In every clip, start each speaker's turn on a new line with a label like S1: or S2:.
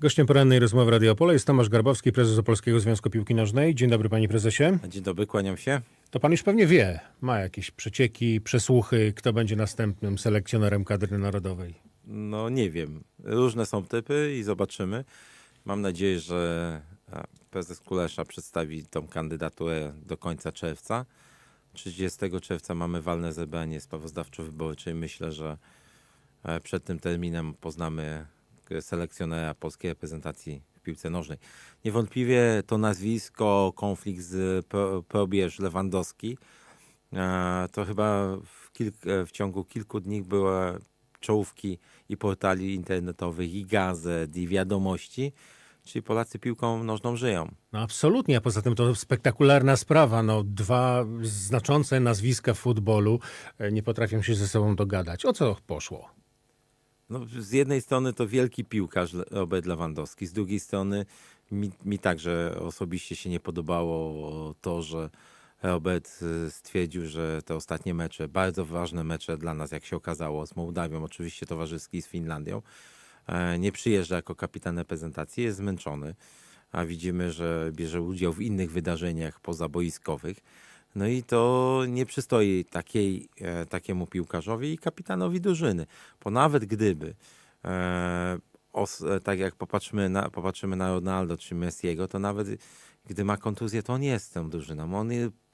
S1: Gościem porannej rozmowy Radio Opole jest Tomasz Garbowski, prezes Opolskiego Związku Piłki Nożnej. Dzień dobry panie prezesie.
S2: Dzień dobry, kłaniam się.
S1: To pan już pewnie wie, ma jakieś przecieki, przesłuchy, kto będzie następnym selekcjonerem kadry narodowej.
S2: No nie wiem. Różne są typy i zobaczymy. Mam nadzieję, że prezes Kulesza przedstawi tą kandydaturę do końca czerwca. 30 czerwca mamy walne zebranie sprawozdawczo-wyborcze i myślę, że e, przed tym terminem poznamy selekcjonera polskiej reprezentacji w piłce nożnej. Niewątpliwie to nazwisko, konflikt z Pro- Probierz Lewandowski, e, to chyba w, kilk- w ciągu kilku dni były czołówki i portali internetowych, i gazet, i wiadomości, czyli Polacy piłką nożną żyją.
S1: No absolutnie, a poza tym to spektakularna sprawa. No, dwa znaczące nazwiska w futbolu e, nie potrafią się ze sobą dogadać. O co poszło?
S2: No, z jednej strony to wielki piłkarz Robert Lewandowski, z drugiej strony mi, mi także osobiście się nie podobało to, że Robert y, stwierdził, że te ostatnie mecze, bardzo ważne mecze dla nas, jak się okazało, z Mołdawią, oczywiście towarzyski z Finlandią, e, nie przyjeżdża jako kapitan reprezentacji, jest zmęczony, a widzimy, że bierze udział w innych wydarzeniach pozaboiskowych. No i to nie przystoi takiej, e, takiemu piłkarzowi i kapitanowi drużyny. Bo nawet gdyby, e, os, e, tak jak popatrzymy na, popatrzymy na Ronaldo czy Messiego, to nawet gdy ma kontuzję, to on jest tą drużyną. On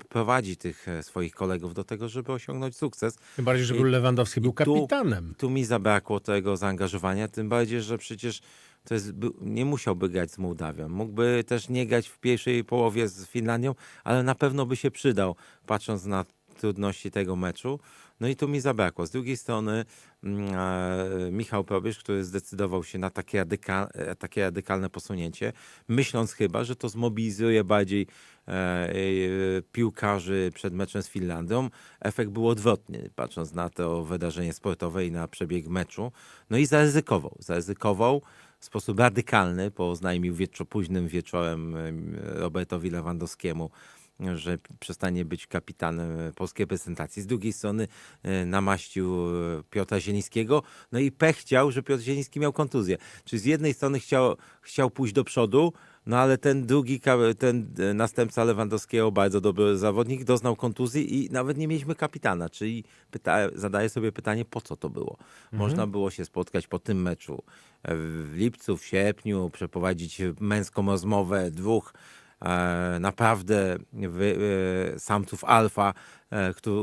S2: prowadzi tych e, swoich kolegów do tego, żeby osiągnąć sukces.
S1: Tym bardziej, że
S2: I-
S1: był Lewandowski był
S2: tu-
S1: kapitanem.
S2: Tu mi zabrakło tego zaangażowania, tym bardziej, że przecież to jest, nie musiałby grać z Mołdawią. Mógłby też nie grać w pierwszej połowie z Finlandią, ale na pewno by się przydał, patrząc na trudności tego meczu. No i tu mi zabrakło. Z drugiej strony mm, e, Michał Probierz, który zdecydował się na takie, radyka, takie radykalne posunięcie, myśląc chyba, że to zmobilizuje bardziej e, e, piłkarzy przed meczem z Finlandią. Efekt był odwrotny, patrząc na to wydarzenie sportowe i na przebieg meczu. No i zaryzykował. Zaryzykował w sposób radykalny, bo oznajmił późnym wieczorem em, Robertowi Lewandowskiemu, że przestanie być kapitanem polskiej reprezentacji. Z drugiej strony e, namaścił e, Piotra Zielińskiego, no i pech chciał, że Piotr Zieliński miał kontuzję. Czyli z jednej strony chciał, chciał pójść do przodu, no ale ten drugi, ten e, następca Lewandowskiego, bardzo dobry zawodnik, doznał kontuzji i nawet nie mieliśmy kapitana. Czyli pyta, zadaję sobie pytanie, po co to było? Można było się spotkać po tym meczu e, w lipcu, w sierpniu, przeprowadzić męską rozmowę dwóch e, naprawdę wy, samców alfa,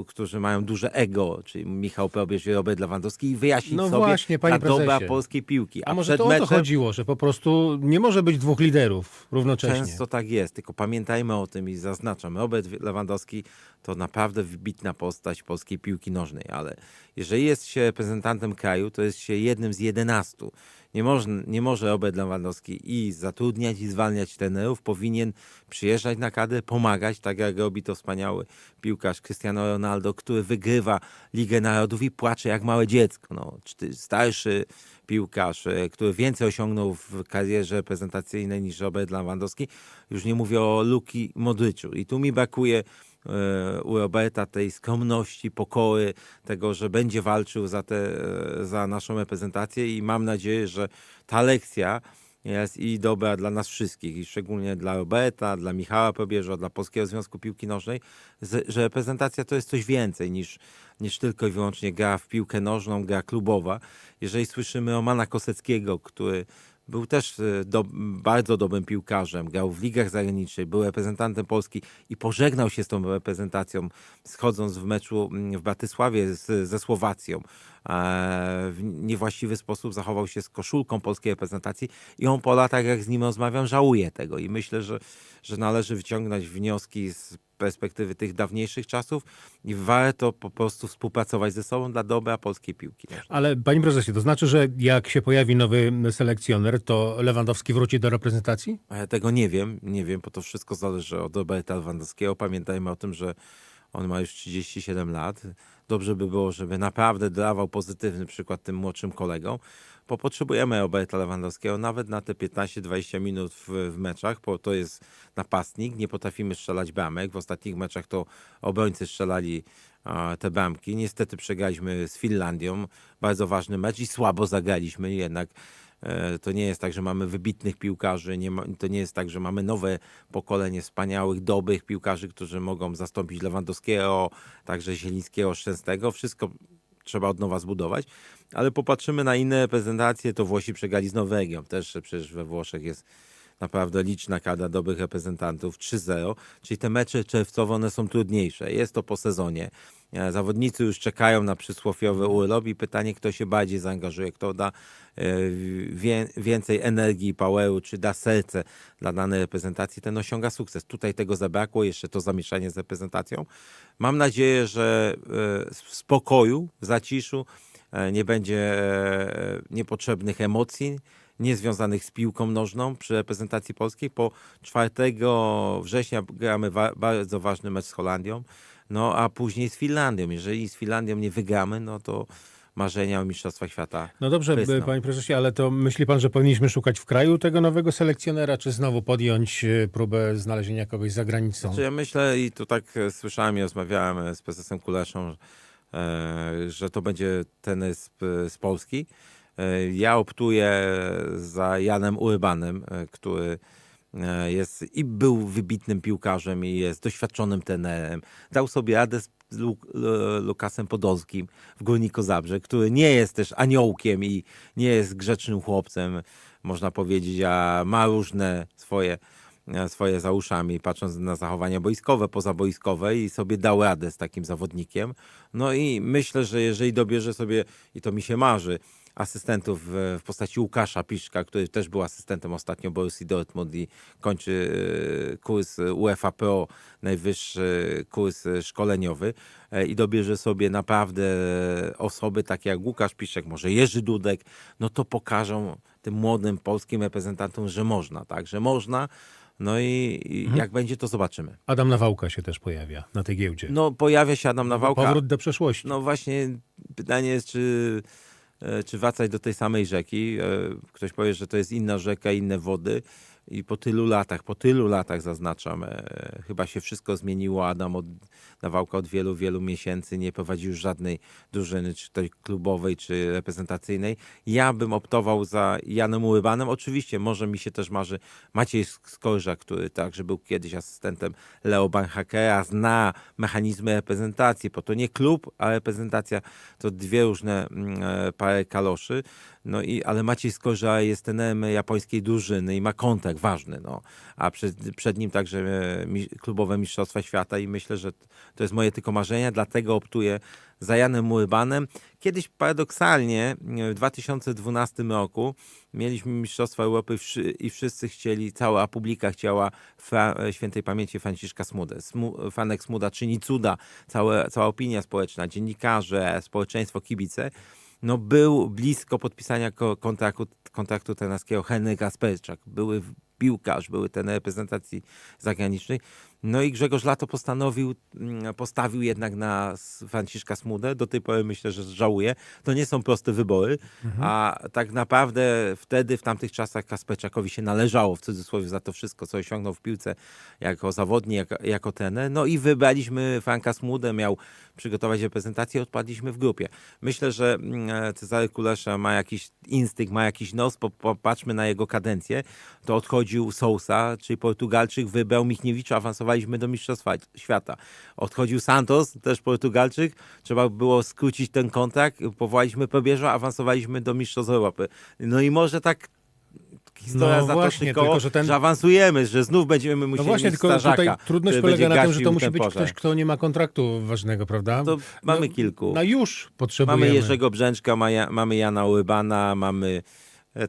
S2: którzy mają duże ego, czyli Michał Probierz i Robert Lewandowski i wyjaśnić
S1: No
S2: sobie
S1: właśnie,
S2: dobra
S1: prezesie.
S2: polskiej piłki.
S1: A może
S2: przed
S1: to o to
S2: meczem
S1: chodziło, że po prostu nie może być dwóch liderów równocześnie.
S2: Często tak jest, tylko pamiętajmy o tym i zaznaczam. Robert Lewandowski to naprawdę wybitna postać polskiej piłki nożnej, ale jeżeli jest się reprezentantem kraju, to jest się jednym z jedenastu. Nie, można, nie może Robert Lewandowski i zatrudniać, i zwalniać trenerów. Powinien przyjeżdżać na kadrę, pomagać, tak jak robi to wspaniały piłkarz Cristiano Ronaldo, który wygrywa Ligę Narodów i płacze jak małe dziecko. No, starszy piłkarz, e, który więcej osiągnął w karierze reprezentacyjnej niż Robert Lewandowski. Już nie mówię o Luki Modryczu. I tu mi brakuje e, u Roberta tej skromności, pokory, tego, że będzie walczył za, te, e, za naszą reprezentację i mam nadzieję, że ta lekcja jest i dobra dla nas wszystkich, i szczególnie dla Roberta, dla Michała Probierza, dla Polskiego Związku Piłki Nożnej, że reprezentacja to jest coś więcej niż, niż tylko i wyłącznie gra w piłkę nożną, gra klubowa. Jeżeli słyszymy Romana Koseckiego, który był też e, do, bardzo dobrym piłkarzem, grał w ligach zagranicznych, był reprezentantem Polski i pożegnał się z tą reprezentacją, schodząc w meczu mm, w Bratysławie z, ze Słowacją. E, W niewłaściwy sposób zachował się z koszulką polskiej reprezentacji i on po latach, jak z nim rozmawiam, żałuje tego i myślę, że, że należy wyciągnąć wnioski z perspektywy tych dawniejszych czasów i warto po prostu współpracować ze sobą dla dobra polskiej piłki.
S1: Ale panie prezesie, to znaczy, że jak się pojawi nowy selekcjoner, to Lewandowski wróci do reprezentacji?
S2: Ja tego nie wiem, nie wiem, bo to wszystko zależy od Roberta Lewandowskiego. Pamiętajmy o tym, że on ma już 37 lat. Dobrze by było, żeby naprawdę dawał pozytywny przykład tym młodszym kolegom, bo potrzebujemy Roberta Lewandowskiego nawet na te 15-20 minut w, w meczach, bo to jest napastnik, nie potrafimy strzelać bramek. W ostatnich meczach to obrońcy strzelali te bramki. Niestety przegraliśmy z Finlandią, bardzo ważny mecz i słabo zagraliśmy jednak E, To nie jest tak, że mamy wybitnych piłkarzy, nie ma, to nie jest tak, że mamy nowe pokolenie wspaniałych, dobrych piłkarzy, którzy mogą zastąpić Lewandowskiego, także Zielińskiego, Szczęsnego. Wszystko trzeba od nowa zbudować. Ale popatrzymy na inne reprezentacje, to Włosi przegrali z Norwegią. Też przecież we Włoszech jest naprawdę liczna kadra dobrych reprezentantów, 3-0, czyli te mecze czerwcowe one są trudniejsze. Jest to po sezonie. E, Zawodnicy już czekają na przysłowiowy urlop i pytanie, kto się bardziej zaangażuje, kto da e, więcej energii i poweru, czy da serce dla danej reprezentacji, ten osiąga sukces. Tutaj tego zabrakło, jeszcze to zamieszanie z reprezentacją. Mam nadzieję, że e, w spokoju, w zaciszu nie będzie niepotrzebnych emocji, niezwiązanych z piłką nożną przy reprezentacji polskiej. Po 4 września gramy wa- bardzo ważny mecz z Holandią, no a później z Finlandią. Jeżeli z Finlandią nie wygramy, no to marzenia o Mistrzostwach Świata
S1: No dobrze,
S2: prysną.
S1: panie prezesie, ale to myśli pan, że powinniśmy szukać w kraju tego nowego selekcjonera, czy znowu podjąć e, próbę znalezienia kogoś za granicą?
S2: Znaczy, ja myślę i tu tak e, słyszałem i rozmawiałem e, z prezesem Kuleszą, e, że to będzie ten z, z Polski. E, Ja optuję za Janem Urbanem, e, który e, jest i był wybitnym piłkarzem i jest doświadczonym trenerem. Dał sobie radę z Lu- Lu- Lukasem Podolskim w Górniku Zabrze, który nie jest też aniołkiem i nie jest grzecznym chłopcem, można powiedzieć, a ma różne swoje swoje za uszami, patrząc na zachowania boiskowe, pozaboiskowe i sobie dał radę z takim zawodnikiem. No i myślę, że jeżeli dobierze sobie, i to mi się marzy, asystentów w, postaci Łukasza Piszka, który też był asystentem ostatnio Borussii Dortmund i kończy e, kurs UEFA Pro, najwyższy kurs e, szkoleniowy e, i dobierze sobie naprawdę osoby takie jak Łukasz Piszek, może Jerzy Dudek, no to pokażą tym młodym polskim reprezentantom, że można, tak, że można. No i, i jak będzie, to zobaczymy.
S1: Adam Nawałka się też pojawia na tej giełdzie.
S2: No pojawia się Adam Nawałka.
S1: Powrót do przeszłości.
S2: No właśnie pytanie jest, czy, e, czy wracać do tej samej rzeki. E, Ktoś powie, że to jest inna rzeka, inne wody. I po tylu latach, po tylu latach zaznaczam, e, chyba się wszystko zmieniło. Adam od, Nawałka od wielu, wielu miesięcy nie prowadzi już żadnej drużyny, czy to klubowej, czy reprezentacyjnej. Ja bym optował za Janem Urbanem. Oczywiście może mi się też marzy Maciej Skorża, który także był kiedyś asystentem Leo Banhakera, zna mechanizmy reprezentacji, bo to nie klub, a reprezentacja to dwie różne mm, e, kaloszy. No i, ale Maciej Skorża jest tenem japońskiej drużyny i ma kontakt ważny, no. A przed, przed nim także e, mi, klubowe Mistrzostwa Świata i myślę, że to jest moje tylko marzenie, dlatego optuję za Janem Urbanem. Kiedyś paradoksalnie e, w 2012 roku mieliśmy Mistrzostwa Europy i wszyscy chcieli, cała publika chciała fra, e, świętej pamięci Franciszka Smudę. Smu, Franek Smuda czyni cuda, całe, cała opinia społeczna, dziennikarze, społeczeństwo, kibice. No był blisko podpisania ko- kontraktu, kontraktu trenerskiego Henryk Gasperczak. Były piłkarz, były ten reprezentacji zagranicznej. No i Grzegorz Lato postanowił, mm, postawił jednak na Franciszka Smudę. Do tej pory myślę, że żałuje. To nie są proste wybory, a tak naprawdę wtedy, w tamtych czasach Kasperczakowi się należało w cudzysłowie za to wszystko, co osiągnął w piłce jako zawodnik, jako, jako trener. No i wybraliśmy Franka Smudę, miał przygotować reprezentację, odpadliśmy w grupie. Myślę, że mm, Cezary Kulesza ma jakiś instynkt, ma jakiś nos, po- popatrzmy na jego kadencję. To odchodził Sousa, czyli Portugalczyk, wybrał Michniewicza, awansowaliśmy do Mistrzostwa Świata. Odchodził Santos, też Portugalczyk, trzeba było skrócić ten kontrakt, powołaliśmy Probierza, awansowaliśmy do Mistrzostw Europy. No i może tak historia
S1: No właśnie,
S2: koło,
S1: tylko że ten-
S2: awansujemy, że znów będziemy
S1: No
S2: musieli
S1: właśnie,
S2: mieć
S1: tylko
S2: strażaka,
S1: tutaj trudność polega na tym, że to musi być ktoś, kto nie ma kontraktu ważnego, prawda?
S2: To mamy kilku.
S1: No już potrzebujemy.
S2: Mamy Jerzego Brzęczka, mamy Jana Urbana, mamy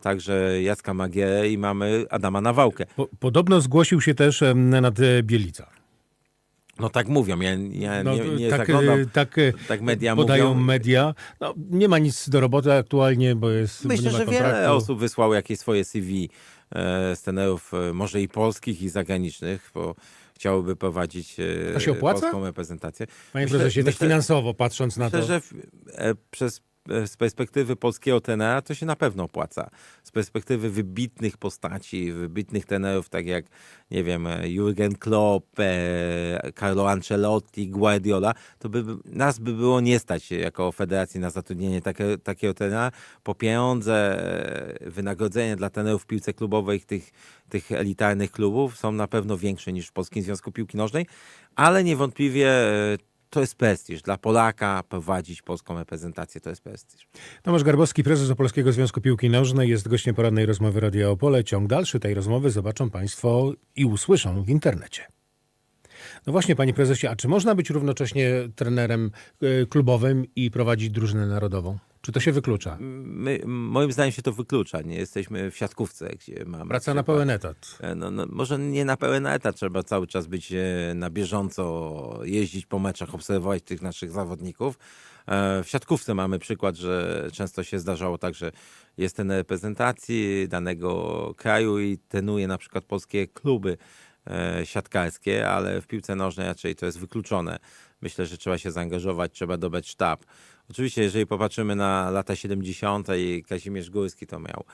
S2: także Jacka Magierę i mamy Adama Nawałkę.
S1: Po, podobno zgłosił się też Nenad e, Bielica.
S2: No tak mówią, ja, ja
S1: No,
S2: nie, nie
S1: tak,
S2: zaglądam,
S1: e, tak, e,
S2: tak media
S1: podają
S2: mówią.
S1: media. No, nie ma nic do roboty aktualnie, bo jest
S2: Myślę,
S1: nie ma
S2: że
S1: kontraktu.
S2: wiele osób wysłało jakieś swoje CV e, scenerów, e, może i polskich, i zagranicznych, bo chciałoby prowadzić e,
S1: To się opłaca?
S2: polską reprezentację.
S1: Panie
S2: Myślę-
S1: prezesie, tak
S2: myślę-
S1: finansowo patrząc na to.
S2: Myślę, że w, e, przez e, z perspektywy polskiego tenera to się na pewno opłaca. Z perspektywy wybitnych postaci, wybitnych tenerów, tak jak, nie wiem, e, Jurgen Klopp, e, Carlo Ancelotti, Guardiola, to by nas by było nie stać jako federacji na zatrudnienie takie, takiego tenera, po pieniądze, e, wynagrodzenie dla tenerów w piłce klubowej tych, tych elitarnych klubów są na pewno większe niż w Polskim Związku Piłki Nożnej, ale niewątpliwie e, to jest prestiż. Dla Polaka prowadzić polską reprezentację to jest prestiż.
S1: Tomasz Garbowski, prezes Opolskiego Związku Piłki Nożnej, jest gościem porannej rozmowy Radia Opole. Ciąg dalszy tej rozmowy zobaczą Państwo i usłyszą w internecie. No właśnie, panie prezesie, a czy można być równocześnie trenerem e, klubowym i prowadzić drużynę narodową? Czy to się wyklucza?
S2: My, moim zdaniem się to wyklucza. Nie jesteśmy w siatkówce, gdzie mamy...
S1: Praca na
S2: przykład-
S1: pełen etat.
S2: E, No, no, może nie na pełen etat, trzeba cały czas być e, na bieżąco, jeździć po meczach, obserwować tych naszych zawodników. E, W siatkówce mamy przykład, że często się zdarzało tak, że jest ten reprezentacji danego kraju i trenuje na przykład polskie kluby siatkarskie, ale w piłce nożnej raczej to jest wykluczone. Myślę, że trzeba się zaangażować, trzeba dobrać sztab. Oczywiście, jeżeli popatrzymy na lata 70. i Kazimierz Górski to miał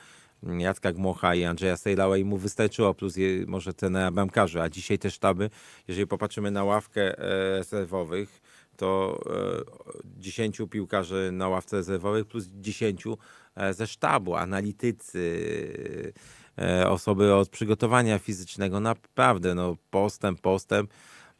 S2: Jacka Gmocha i Andrzeja Sejlała i mu wystarczyło, plus je, może trenera bramkarzy, a dzisiaj te sztaby, jeżeli popatrzymy na ławkę e, rezerwowych, to e, 10 piłkarzy na ławce rezerwowych plus 10 e, ze sztabu, analitycy, e, osoby od przygotowania fizycznego, naprawdę no, postęp, postęp.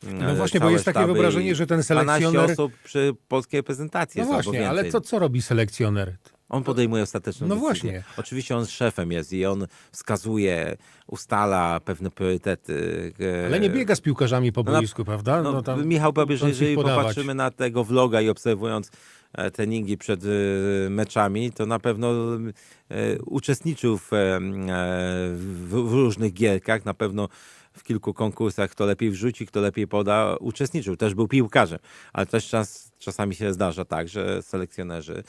S1: No właśnie, bo jest takie wyobrażenie, że ten
S2: 12
S1: selekcjoner...
S2: osób przy polskiej reprezentacji
S1: No
S2: jest albo
S1: właśnie, ale
S2: więcej.
S1: co, co robi selekcjoner?
S2: On podejmuje ostateczną
S1: No
S2: decyzję.
S1: właśnie.
S2: Oczywiście on szefem jest i on wskazuje, ustala pewne priorytety. e,
S1: Ale nie biega z piłkarzami po
S2: No
S1: boisku, prawda?
S2: No,
S1: tam
S2: Michał że
S1: chcąc ich
S2: jeżeli
S1: podawać.
S2: popatrzymy na tego vloga i obserwując e, treningi przed e, meczami, to na pewno e, uczestniczył w, e, m, e, w, w różnych gierkach, na pewno w kilku konkursach, kto lepiej wrzuci, kto lepiej poda, uczestniczył. Też był piłkarzem, ale też czas, czasami się zdarza tak, że selekcjonerzy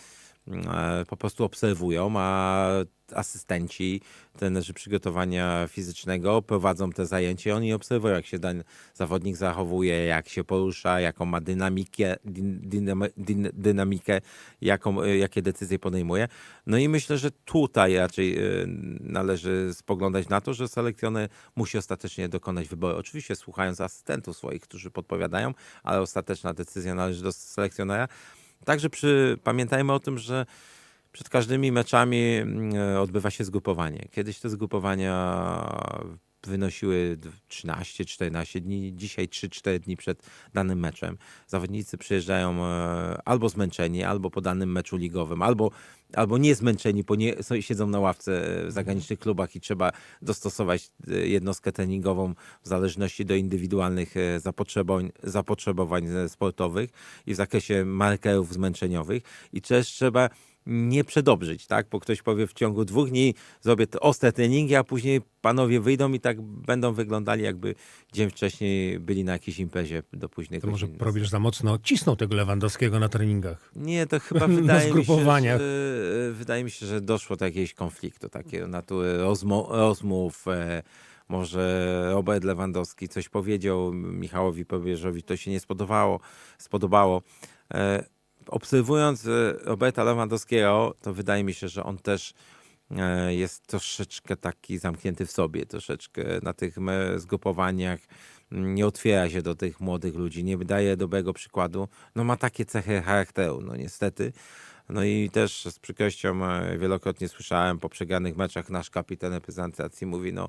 S2: po prostu obserwują, a asystenci, trenerzy przygotowania fizycznego prowadzą te zajęcia. Oni obserwują, jak się dany zawodnik zachowuje, jak się porusza, jaką ma dynamikę, dyn, dynam, dyn, dynamikę jaką, e, jakie decyzje podejmuje. No i myślę, że tutaj raczej e, należy spoglądać na to, że selekcjoner musi ostatecznie dokonać wyboru. Oczywiście słuchając asystentów swoich, którzy podpowiadają, ale ostateczna decyzja należy do selekcjonera. Także przy, pamiętajmy o tym, że przed każdymi meczami mm, e, odbywa się zgrupowanie. Kiedyś te zgrupowania wynosiły 13-14 dni, dzisiaj 3-4 dni przed danym meczem. Zawodnicy przyjeżdżają e, albo zmęczeni, albo po danym meczu ligowym, albo, albo nie zmęczeni, bo nie, siedzą na ławce w zagranicznych klubach i trzeba dostosować e, jednostkę treningową w zależności do indywidualnych e, zapotrzebowań, zapotrzebowań e, sportowych i w zakresie markerów zmęczeniowych. I też trzeba nie przedobrzyć, tak? Bo ktoś powie w ciągu dwóch dni zrobię te ostre treningi, a później panowie wyjdą i tak będą wyglądali jakby dzień wcześniej byli na jakiejś imprezie do późnych
S1: To może
S2: godzin.
S1: robisz za mocno cisnął tego Lewandowskiego na treningach.
S2: Nie, to chyba wydaje mi, się, że, e, wydaje mi się, że doszło do jakiegoś konfliktu, takiej natury rozmo- rozmów. E, może Robert Lewandowski coś powiedział Michałowi Pobierzowi, to się nie spodobało. spodobało. E, obserwując e, Roberta Lewandowskiego, to wydaje mi się, że on też e, jest troszeczkę taki zamknięty w sobie, troszeczkę na tych zgrupowaniach nie otwiera się do tych młodych ludzi, nie daje dobrego przykładu. No ma takie cechy charakteru, no niestety. No i też z przykrością e, wielokrotnie słyszałem po przegranych meczach nasz kapitan reprezentacji mówi, no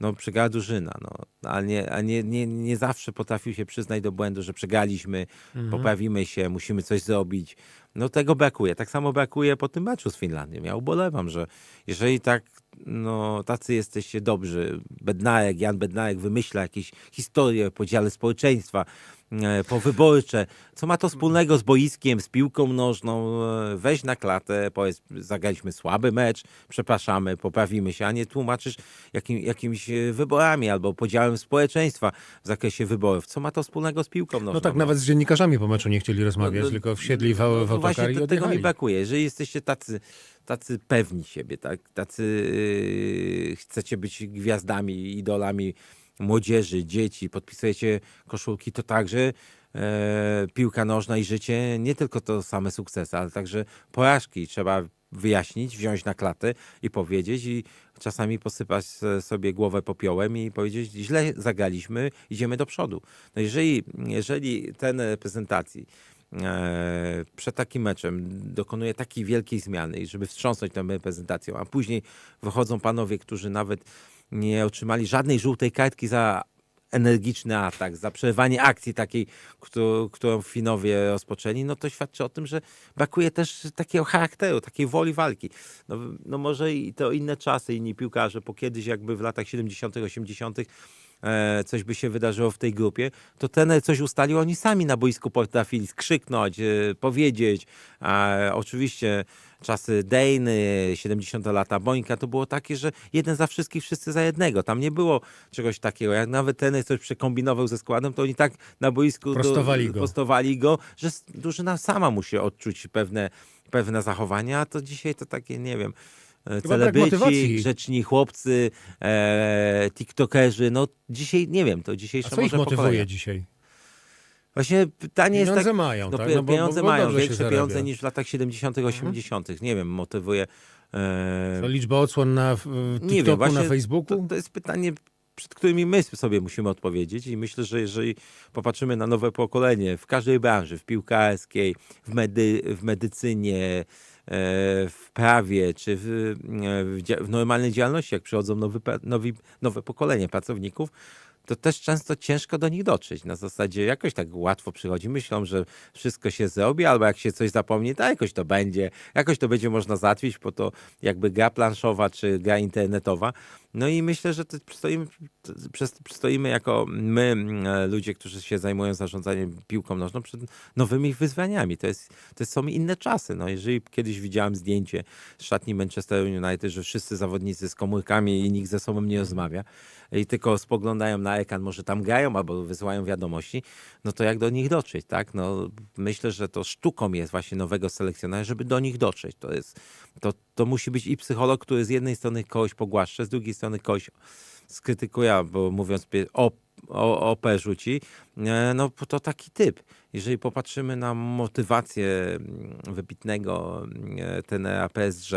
S2: no przegrała drużyna, no, ale nie, a nie, nie, nie zawsze potrafił się przyznać do błędu, że przegraliśmy, poprawimy się, musimy coś zrobić. No tego brakuje. Tak samo brakuje po tym meczu z Finlandią. Ja ubolewam, że jeżeli tak, no tacy jesteście dobrzy, Bednarek, Jan Bednarek wymyśla jakieś historie o podziale społeczeństwa, e, powyborcze, co ma to wspólnego z boiskiem, z piłką nożną, e, weź na klatę, powiedz, zagraliśmy słaby mecz, przepraszamy, poprawimy się, a nie tłumaczysz jakim, jakimiś e, wyborami albo podziałem społeczeństwa w zakresie wyborów. Co ma to wspólnego z piłką nożną?
S1: No tak, nawet z dziennikarzami po meczu nie chcieli rozmawiać,
S2: No, no,
S1: tylko wsiedli w, w
S2: no właśnie
S1: i
S2: to, tego mi
S1: odjechali.
S2: brakuje. Jeżeli jesteście tacy, tacy pewni siebie, tak? tacy yy, chcecie być gwiazdami, idolami młodzieży, dzieci, podpisujecie koszulki, to także e, piłka nożna i życie nie tylko to same sukcesy, ale także porażki. Trzeba wyjaśnić, wziąć na klatę i powiedzieć i czasami posypać sobie głowę popiołem i powiedzieć, źle zagraliśmy, idziemy do przodu. No jeżeli, jeżeli ten reprezentacji e, przed takim meczem dokonuje takiej wielkiej zmiany i żeby wstrząsnąć tą reprezentacją, a później wychodzą panowie, którzy nawet nie otrzymali żadnej żółtej kartki za energiczny atak, za przerywanie akcji takiej, którą, Finowie rozpoczęli, no to świadczy o tym, że brakuje też takiego charakteru, takiej woli walki. No, no może i to inne czasy, inni piłkarze, bo kiedyś jakby w latach 70., 80., e, coś by się wydarzyło w tej grupie, to ten coś ustalił, oni sami na boisku potrafili skrzyknąć, e, powiedzieć. A oczywiście czasy Dejny, 70 lata Bońka, to było takie, że jeden za wszystkich, wszyscy za jednego. Tam nie było czegoś takiego. Jak nawet ten coś przekombinował ze składem, to oni tak na boisku
S1: Prostowali go.
S2: prostowali go, że drużyna sama musi odczuć pewne, pewne zachowania, a to dzisiaj to takie, nie wiem, e, celebryci, grzeczni chłopcy, e, tiktokerzy, no dzisiaj, nie wiem, to
S1: A
S2: dzisiejsze
S1: co ich
S2: może
S1: motywuje
S2: pokolenia.
S1: dzisiaj?
S2: Właśnie pytanie jest
S1: Pieniądze
S2: tak,
S1: mają,
S2: no,
S1: tak? No
S2: pieniądze
S1: bo- bo
S2: mają, większe pieniądze.
S1: Mhm.
S2: niż w latach 70., 80. Nie wiem, motywuje. E,
S1: To liczba odsłon na w
S2: nie
S1: TikToku,
S2: wiem, właśnie
S1: na Facebooku?
S2: To, to jest pytanie, przed którymi my sobie musimy odpowiedzieć i myślę, że jeżeli popatrzymy na nowe pokolenie w każdej branży, w piłkarskiej, w, medy, w medycynie, w prawie, czy w, e, w, w normalnej działalności, jak przychodzą nowy, nowi, nowe pokolenie pracowników, to też często ciężko do nich dotrzeć. Na zasadzie jakoś tak łatwo przychodzi. Myślą, że wszystko się zrobi, albo jak się coś zapomni, to jakoś to będzie. Jakoś to będzie można załatwić, bo to jakby gra planszowa czy gra internetowa. No i myślę, że to stoimy, stoimy jako my, e, ludzie, którzy się zajmują zarządzaniem piłką nożną, przed nowymi wyzwaniami. To, jest, to są inne czasy. No, jeżeli kiedyś widziałem zdjęcie z szatni Manchester United, że wszyscy zawodnicy z komórkami i nikt ze sobą nie rozmawia i tylko spoglądają na ekran, może tam grają albo wysyłają wiadomości, no to jak do nich dotrzeć, tak? No, myślę, że to sztuką jest właśnie nowego selekcjonera, żeby do nich dotrzeć. To jest, to, to musi być i psycholog, który z jednej strony kogoś pogłaszcze, z drugiej strony kogoś skrytykuje, bo mówiąc o, o, OP rzuci, e, no to taki typ. Jeżeli popatrzymy na motywację mm, wybitnego mm, tenera PSG,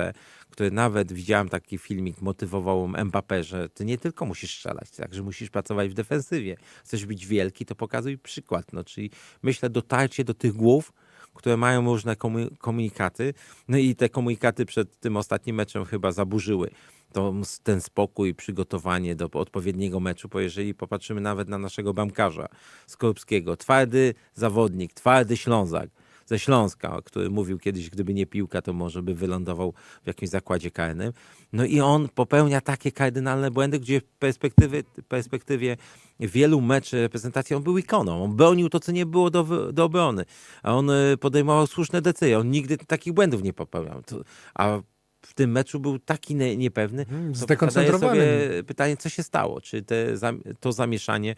S2: który nawet widziałem taki filmik, motywował Mbappé, że ty nie tylko musisz strzelać, także musisz pracować w defensywie. Chcesz być wielki, to pokazuj przykład. No, czyli myślę dotarcie do tych głów, które mają różne komu- komunikaty. No i te komunikaty przed tym ostatnim meczem chyba zaburzyły to, ten spokój, przygotowanie do odpowiedniego meczu, bo jeżeli popatrzymy nawet na naszego bramkarza Skorupskiego, twardy zawodnik, twardy Ślązak ze Śląska, który mówił kiedyś, gdyby nie piłka, to może by wylądował w jakimś zakładzie karnym. No i on popełnia takie kardynalne błędy, gdzie w perspektywie, perspektywie wielu meczy reprezentacji on był ikoną. On bronił to, co nie było do, do obrony. A on y, podejmował słuszne decyzje. On nigdy takich błędów nie popełniał. A w tym meczu był taki nie, niepewny.
S1: Mm,
S2: to
S1: zdekoncentrowany.
S2: sobie pytanie, co się stało? Czy te, to zamieszanie,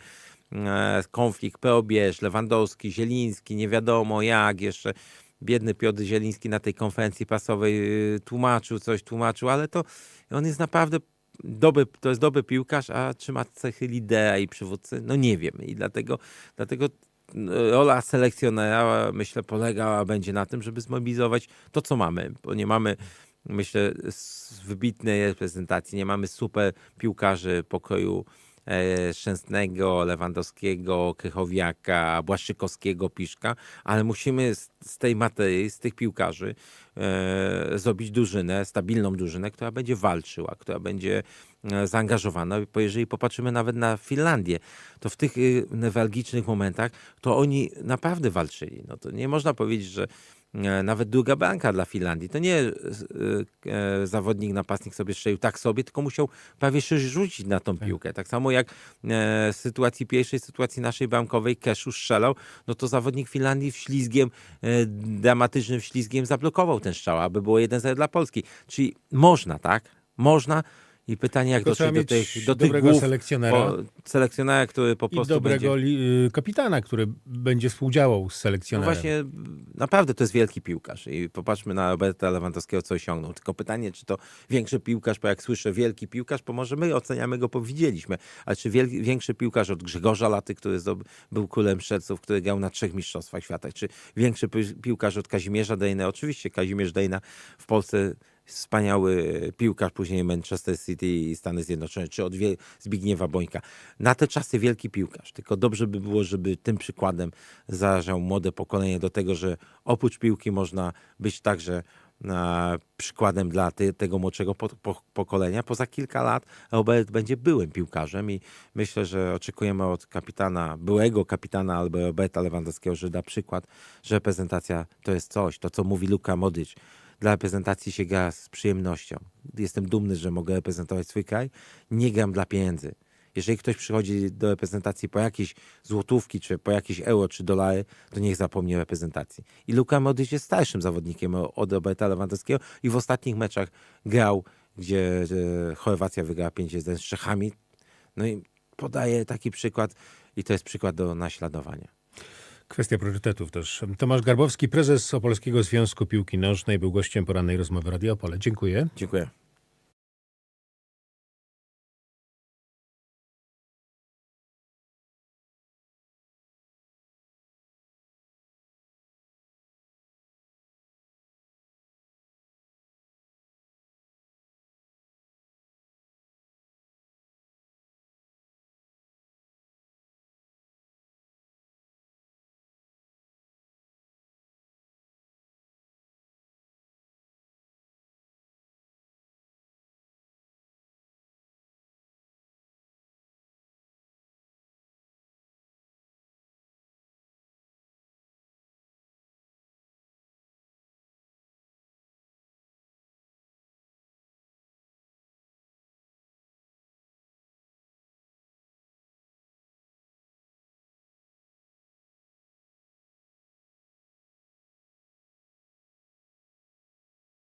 S2: e, konflikt Probierz, Lewandowski, Zieliński, nie wiadomo jak jeszcze. Biedny Piotr Zieliński na tej konferencji prasowej y, tłumaczył coś, tłumaczył, ale to on jest naprawdę dobry, to jest dobry piłkarz, a czy ma cechy lidera i przywódcy? No nie wiem i dlatego, dlatego rola selekcjonera myślę polega będzie na tym, żeby zmobilizować to, co mamy, bo nie mamy myślę z wybitnej reprezentacji, nie mamy super piłkarzy pokroju e, Szczęsnego, Lewandowskiego, Krychowiaka, Błaszczykowskiego, Piszka, ale musimy z, tej materii, z tych piłkarzy e, zrobić drużynę, stabilną drużynę, która będzie walczyła, która będzie e, zaangażowana. Bo jeżeli popatrzymy nawet na Finlandię, to w tych newralgicznych momentach, to oni naprawdę walczyli. No to nie można powiedzieć, że nawet druga bramka dla Finlandii. To nie e, e, zawodnik, napastnik sobie strzelił tak sobie, tylko musiał prawie rzucić na tą piłkę. Tak samo jak e, w sytuacji pierwszej, sytuacji naszej bramkowej Keszu strzelał, no to zawodnik Finlandii ślizgiem, e, dramatycznym ślizgiem zablokował ten strzał, aby było 1-0 dla Polski. Czyli można, tak? Można I pytanie, jak
S1: Tylko
S2: dotrzeć do tych, do tych
S1: dobrego
S2: głów,
S1: selekcjonera.
S2: po, selekcjonera, który po
S1: I
S2: prostu
S1: dobrego
S2: będzie...
S1: li- y, kapitana, który będzie współdziałał z
S2: No
S1: selekcjonerem.
S2: właśnie, naprawdę to jest wielki piłkarz i popatrzmy na Roberta Lewandowskiego, co osiągnął. Tylko pytanie, czy to większy piłkarz, bo jak słyszę wielki piłkarz, bo może my oceniamy go, bo widzieliśmy, ale czy większy piłkarz od Grzegorza Laty, który był królem strzelców, który grał na trzech mistrzostwach świata, czy większy pi- piłkarz od Kazimierza Dejna? Oczywiście Kazimierz Dejna w Polsce wspaniały piłkarz, później Manchester City i Stany Zjednoczone, czy od Zbigniewa Bońka. Na te czasy wielki piłkarz, tylko dobrze by było, żeby tym przykładem zarażał młode pokolenie do tego, że oprócz piłki można być także przykładem dla tego młodszego po, po, pokolenia. Poza kilka lat Robert będzie byłym piłkarzem i myślę, że oczekujemy od kapitana, byłego kapitana albo Roberta Lewandowskiego, że da przykład, że reprezentacja to jest coś, to co mówi Luka Modric. Dla reprezentacji się gra z przyjemnością. Jestem dumny, że mogę reprezentować swój kraj. Nie gram dla pieniędzy. Jeżeli ktoś przychodzi do reprezentacji po jakieś złotówki, czy po jakieś euro, czy dolary, to niech zapomni o reprezentacji. I Luka Modric jest starszym zawodnikiem od Roberta Lewandowskiego i w ostatnich meczach grał, gdzie Chorwacja wygrała 5-1 z Czechami. No i podaje taki przykład i to jest przykład do naśladowania.
S1: Kwestia priorytetów też. Tomasz Garbowski, prezes Opolskiego Związku Piłki Nożnej, był gościem porannej rozmowy Radio Opole. Dziękuję.
S2: Dziękuję.